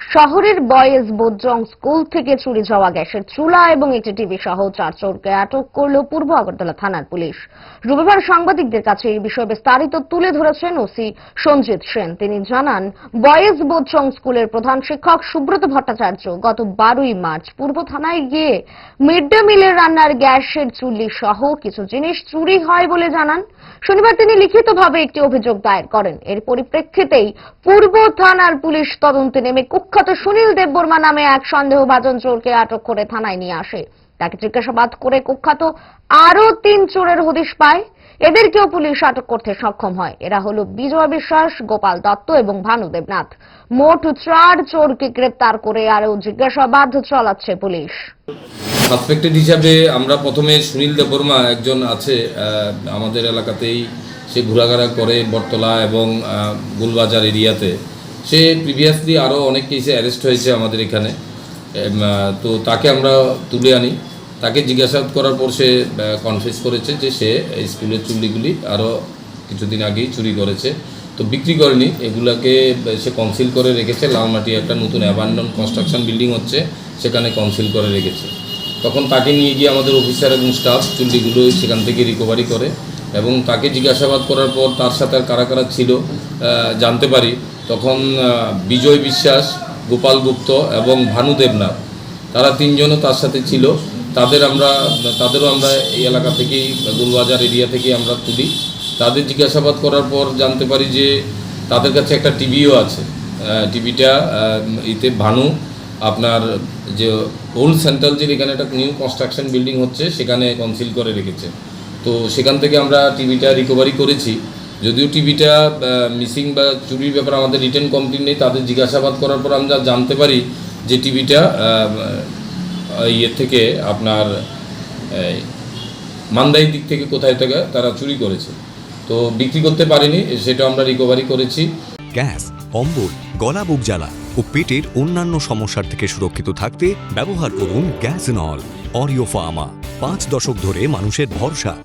শহরের boys বোজ্জং school থেকে চুরি যাওয়া গ্যাসের চুলা এবং একটি টিভি সহ চার চোরকে আটক করল পূর্ব আগরতলা থানার পুলিশ। রবিবার সাংবাদিকদের কাছে এই বিষয়ে বিস্তারিত তুলে ধরেছেন ওসি সঞ্জিত সেন। তিনি জানান, বয়েজ বোজ্জং স্কুলের প্রধান শিক্ষক সুব্রত ভট্টাচার্য গত বারোই মার্চ পূর্ব থানায় গিয়ে মিড ডে মিলের রান্নার গ্যাসের চুল্লি সহ কিছু জিনিস চুরি হয় বলে জানান। শনিবার তিনি লিখিতভাবে একটি অভিযোগ দায়ের করেন। এর পরিপ্রেক্ষিতেই পূর্ব থানার পুলিশ তদন্তে নেমে কুখ্যাত সুনীল দেববর্মা নামে এক সন্দেহভাজন চোরকে আটক করে থানায় নিয়ে আসে। তাকে জিজ্ঞাসাবাদ করে কুখ্যাত আরও তিন চোরের হদিশ পায়। এদেরকেও পুলিশ আটক করতে সক্ষম হয়। এরা হলো বিজয় বিশ্বাস, গোপাল দত্ত এবং ভানু দেবনাথ। মোট চার চোরকে গ্রেপ্তার করে আরও জিজ্ঞাসাবাদ চালাচ্ছে পুলিশ। সাসপেক্টেড হিসাবে আমরা প্রথমে সুনীল দেববর্মা একজন আছে আমাদের এলাকাতেই। সে ঘোরাঘোরা করে বটতলা এবং গুলবাজার এরিয়াতে। সে প্রিভিয়াসলি আরও অনেক কেসে অ্যারেস্ট হয়েছে আমাদের এখানে। তো তাকে আমরা তুলে আনি। তাকে জিজ্ঞাসাবাদ করার পর সে কনফেস করেছে যে সে স্কুলের চুল্লিগুলি আরও কিছুদিন আগেই চুরি করেছে। তো বিক্রি করেনি। এগুলাকে সে কনসিল করে রেখেছে। লালমাটি একটা নতুন অ্যাবান্ডন কনস্ট্রাকশন বিল্ডিং হচ্ছে, সেখানে কনসিল করে রেখেছে। তখন তাকে নিয়ে গিয়ে আমাদের অফিসার এবং স্টাফ চুল্লিগুলো সেখান থেকে রিকভারি করে এবং তাকে জিজ্ঞাসাবাদ করার পর তার সাথে আর কারা কারা ছিল জানতে পারি। তখন বিজয় বিশ্বাস, গোপাল গুপ্ত এবং ভানু দেবনাথ, তারা তিনজনও তার সাথে ছিল। তাদের আমরা, তাদেরও আমরা এই এলাকা থেকেই, গুলবাজার এরিয়া থেকেই আমরা তুলি। তাদের জিজ্ঞাসাবাদ করার পর জানতে পারি যে, তাদের কাছে একটা টিভিও আছে। টিভিটা ইতে ভানু, আপনার যে ওল্ড সেন্ট্রাল যে এখানে একটা নিউ কনস্ট্রাকশন বিল্ডিং হচ্ছে, সেখানে কনসিল করে রেখেছে। তো সেখান থেকে আমরা টিভিটা রিকভারি করেছি। যদিও টিভিটা মিসিং বা চুরির ব্যাপারে আমাদের রিটার্ন কমপ্লেন নেই তাদের জিজ্ঞাসাবাদ করার পর আমরা জানতে পারি যে টিভিটা ইয়ে থেকে আপনার এই, মান্দাই দিক থেকে কোথায় থেকে তারা চুরি করেছে। তো বিক্রি করতে পারেনি সেটা আমরা রিকভারি করেছি। গ্যাস অম্বল গলা বুক জ্বালা ও পেটের অন্যান্য সমস্যার থেকে সুরক্ষিত থাকতে ব্যবহার করুন গ্যাস নল অরিও ফার্মা। পাঁচ দশক ধরে মানুষের ভরসা।